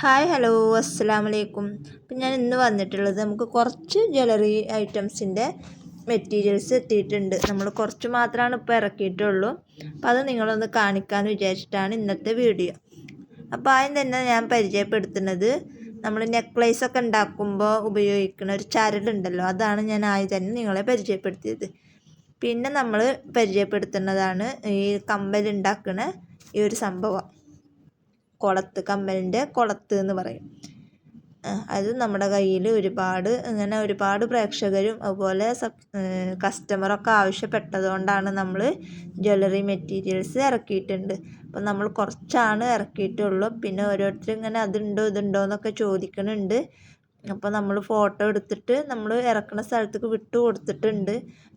Hi hello അസ്സാം വലൈക്കും അപ്പം ഞാൻ ഇന്ന് വന്നിട്ടുള്ളത് നമുക്ക് കുറച്ച് ജ്വല്ലറി ഐറ്റംസിന്റെ മെറ്റീരിയൽസ് എത്തിയിട്ടുണ്ട്. നമ്മൾ കുറച്ച് മാത്രമാണ് ഇപ്പോൾ ഇറക്കിയിട്ടുള്ളൂ. അപ്പോൾ അത് നിങ്ങളൊന്ന് കാണിക്കാമെന്ന് വിചാരിച്ചിട്ടാണ് ഇന്നത്തെ വീഡിയോ. അപ്പോൾ ആദ്യം തന്നെ ഞാൻ പരിചയപ്പെടുത്തുന്നത് നമ്മൾ നെക്ലേസ് ഒക്കെ ഉണ്ടാക്കുമ്പോൾ ഉപയോഗിക്കുന്ന ഒരു ചരടുണ്ടല്ലോ അതാണ് ഞാൻ ആദ്യം തന്നെ നിങ്ങളെ പരിചയപ്പെടുത്തിയത്. പിന്നെ നമ്മൾ പരിചയപ്പെടുത്തുന്നതാണ് ഈ കമ്മൽ ഉണ്ടാക്കുന്ന ഈ ഒരു സംഭവം. കുളത്ത് കമ്മലിന്റെ കുളത്ത് എന്ന് പറയും. അത് നമ്മുടെ കയ്യിൽ ഒരുപാട് ഇങ്ങനെ ഒരുപാട് പ്രേക്ഷകരും അതുപോലെ സബ് കസ്റ്റമറൊക്കെ ആവശ്യപ്പെട്ടതുകൊണ്ടാണ് നമ്മൾ ജ്വല്ലറി മെറ്റീരിയൽസ് ഇറക്കിയിട്ടുണ്ട്. അപ്പം നമ്മൾ കുറച്ചാണ് ഇറക്കിയിട്ടുള്ളൂ. പിന്നെ ഓരോരുത്തർ ഇങ്ങനെ അതുണ്ടോ ഇതുണ്ടോ എന്നൊക്കെ ചോദിക്കുന്നുണ്ട് അപ്പോൾ നമ്മൾ ഫോട്ടോ എടുത്തിട്ട് നമ്മൾ ഇറക്കുന്ന സ്ഥലത്തേക്ക് വിട്ടു കൊടുത്തിട്ടുണ്ട്.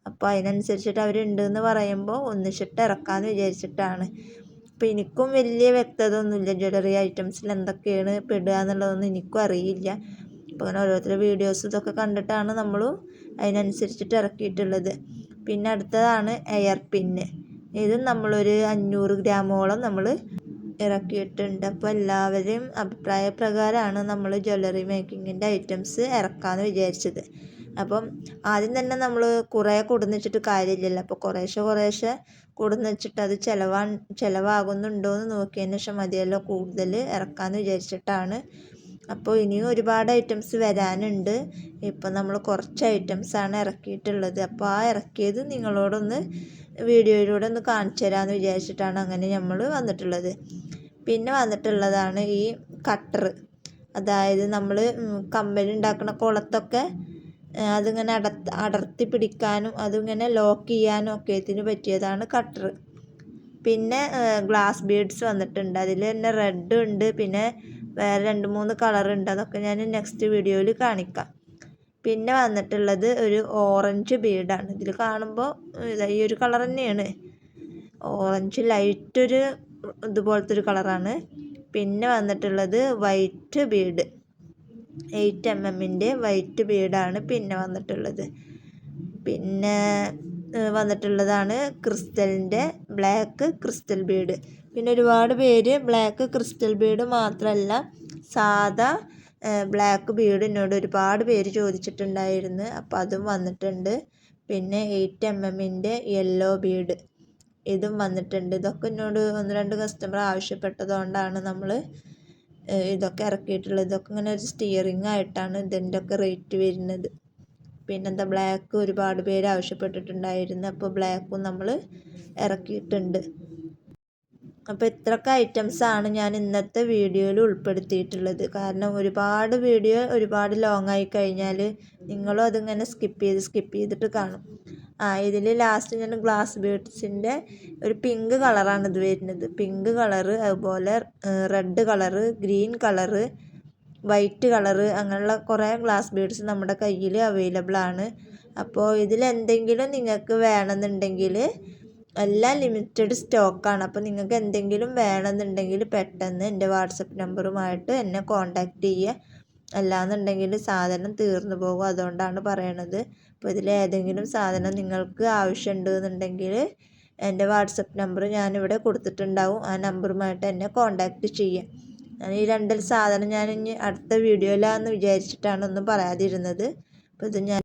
അപ്പോൾ അതിനനുസരിച്ചിട്ട് അവരുണ്ട് എന്ന് പറയുമ്പോൾ ഒന്നിച്ചിട്ട് ഇറക്കാമെന്ന് വിചാരിച്ചിട്ടാണ്. അപ്പോൾ എനിക്കും വലിയ വ്യക്തത ഒന്നുമില്ല ജ്വല്ലറി ഐറ്റംസിൽ എന്തൊക്കെയാണ് പെടുക എന്നുള്ളതൊന്നും എനിക്കും അറിയില്ല. അപ്പോൾ അങ്ങനെ ഓരോരുത്തരുടെ വീഡിയോസ് ഇതൊക്കെ കണ്ടിട്ടാണ് നമ്മളും അതിനനുസരിച്ചിട്ട് ഇറക്കിയിട്ടുള്ളത്. പിന്നെ അടുത്തതാണ് എയർ പിന്ന് ഇതും നമ്മളൊരു അഞ്ഞൂറ് ഗ്രാമോളം നമ്മൾ ഇറക്കിയിട്ടുണ്ട്. അപ്പോൾ എല്ലാവരെയും അഭിപ്രായ പ്രകാരമാണ് നമ്മൾ ജ്വല്ലറി മേക്കിങ്ങിന്റെ ഐറ്റംസ് ഇറക്കാമെന്ന് വിചാരിച്ചത്. അപ്പം ആദ്യം തന്നെ നമ്മൾ കുറേ കൊടുന്നിച്ചിട്ട് കാര്യമില്ലല്ലോ. അപ്പോൾ കുറേശ്ശെ കുറേശ്ശെ കൊടുന്ന് വെച്ചിട്ട് അത് ചിലവാൻ ചിലവാകുന്നുണ്ടോ എന്ന് നോക്കിയതിന് ശേഷം മതിയല്ലോ കൂടുതൽ ഇറക്കാമെന്ന് വിചാരിച്ചിട്ടാണ്. അപ്പോൾ ഇനിയും ഒരുപാട് ഐറ്റംസ് വരാനുണ്ട്. ഇപ്പം നമ്മൾ കുറച്ച് ഐറ്റംസാണ് ഇറക്കിയിട്ടുള്ളത്. അപ്പോൾ ആ ഇറക്കിയത് നിങ്ങളോടൊന്ന് വീഡിയോയിലൂടെ ഒന്ന് കാണിച്ചു തരാമെന്ന് വിചാരിച്ചിട്ടാണ് അങ്ങനെ നമ്മൾ വന്നിട്ടുള്ളത്. പിന്നെ വന്നിട്ടുള്ളതാണ് ഈ കട്ടർ അതായത് നമ്മൾ കമ്മലുണ്ടാക്കുന്ന കുളത്തൊക്കെ അതിങ്ങനെ അട അടർത്തി പിടിക്കാനും അതിങ്ങനെ ലോക്ക് ചെയ്യാനും ഒക്കെ ഇതിന് പറ്റിയതാണ് കട്ടർ പിന്നെ ഗ്ലാസ് ബീഡ്സ് വന്നിട്ടുണ്ട്. അതിൽ തന്നെ റെഡ് ഉണ്ട്. പിന്നെ വേറെ രണ്ട് മൂന്ന് കളർ ഉണ്ട്. അതൊക്കെ ഞാൻ നെക്സ്റ്റ് വീഡിയോയിൽ കാണിക്കാം. പിന്നെ വന്നിട്ടുള്ളത് ഒരു ഓറഞ്ച് ബീഡാണ് ഇതിൽ കാണുമ്പോൾ ഈ ഒരു കളർ തന്നെയാണ്. ഓറഞ്ച് ലൈറ്റ് ഒരു ഇതുപോലത്തെ ഒരു കളറാണ് പിന്നെ വന്നിട്ടുള്ളത് വൈറ്റ് ബീഡ് എയ്റ്റ് എം എമ്മിന്റെ വൈറ്റ് ബീഡാണ് പിന്നെ വന്നിട്ടുള്ളത്. പിന്നെ വന്നിട്ടുള്ളതാണ് ക്രിസ്റ്റലിന്റെ ബ്ലാക്ക് ക്രിസ്റ്റൽ ബീഡ്. പിന്നെ ഒരുപാട് പേര് ബ്ലാക്ക് ക്രിസ്റ്റൽ ബീഡ് മാത്രമല്ല സാധാ ബ്ലാക്ക് ബീഡ് എന്നോട് ഒരുപാട് പേര് ചോദിച്ചിട്ടുണ്ടായിരുന്നു. അപ്പോൾ അതും വന്നിട്ടുണ്ട്. പിന്നെ എയ്റ്റ് എം എമ്മിന്റെ യെല്ലോ ബീഡ് ഇതും വന്നിട്ടുണ്ട്. ഇതൊക്കെ എന്നോട് ഒന്ന് രണ്ട് കസ്റ്റമർ ആവശ്യപ്പെട്ടതുകൊണ്ടാണ് നമ്മൾ ഇതൊക്കെ ഇറക്കിയിട്ടുള്ളത്. ഇതൊക്കെ ഇങ്ങനെ ഒരു സ്റ്റിയറിംഗ് ആയിട്ടാണ് ഇതിന്റെ ഒക്കെ റേറ്റ് വരുന്നത്. പിന്നെന്താ ബ്ലാക്ക് ഒരുപാട് പേര് ആവശ്യപ്പെട്ടിട്ടുണ്ടായിരുന്നു. അപ്പോൾ ബ്ലാക്കും നമ്മൾ ഇറക്കിയിട്ടുണ്ട്. അപ്പോൾ ഇത്രയൊക്കെ ഐറ്റംസാണ് ഞാൻ ഇന്നത്തെ വീഡിയോയിൽ ഉൾപ്പെടുത്തിയിട്ടുള്ളത്. കാരണം ഒരുപാട് വീഡിയോ ഒരുപാട് ലോങ് ആയി കഴിഞ്ഞാൽ നിങ്ങളും അതിങ്ങനെ സ്കിപ്പ് ചെയ്ത് സ്കിപ്പ് ചെയ്തിട്ട് കാണും. ആ ഇതിൽ ലാസ്റ്റ് ഞാൻ ഗ്ലാസ് ബീഡ്സിന്റെ ഒരു പിങ്ക് കളറാണ് ഇത് വരുന്നത്. പിങ്ക് കളറ് അതുപോലെ red colour green colour white colour അങ്ങനെയുള്ള കുറേ ഗ്ലാസ് ബീഡ്സ് നമ്മുടെ കയ്യിൽ അവൈലബിൾ ആണ്. അപ്പോൾ ഇതിലെന്തെങ്കിലും നിങ്ങൾക്ക് വേണമെന്നുണ്ടെങ്കിൽ എല്ലാം ലിമിറ്റഡ് സ്റ്റോക്കാണ് അപ്പോൾ നിങ്ങൾക്ക് എന്തെങ്കിലും വേണമെന്നുണ്ടെങ്കിൽ പെട്ടെന്ന് എന്റെ വാട്സപ്പ് നമ്പറുമായിട്ട് എന്നെ കോൺടാക്റ്റ് ചെയ്യുക. അല്ലാന്നുണ്ടെങ്കിൽ സാധനം തീർന്നു പോകും അതുകൊണ്ടാണ് പറയണത്. അപ്പോൾ ഇതിൽ ഏതെങ്കിലും സാധനം നിങ്ങൾക്ക് ആവശ്യമുണ്ട് എന്നുണ്ടെങ്കിൽ എന്റെ വാട്സപ്പ് നമ്പർ ഞാനിവിടെ കൊടുത്തിട്ടുണ്ടാവും. ആ നമ്പറുമായിട്ട് എന്നെ കോൺടാക്റ്റ് ചെയ്യാം ഞാൻ ഈ രണ്ടിൽ സാധനം ഞാൻ ഇനി അടുത്ത വീഡിയോയിലാണെന്ന് വിചാരിച്ചിട്ടാണ് ഒന്നും പറയാതിരുന്നത്. അപ്പോൾ ഇത് ഞാൻ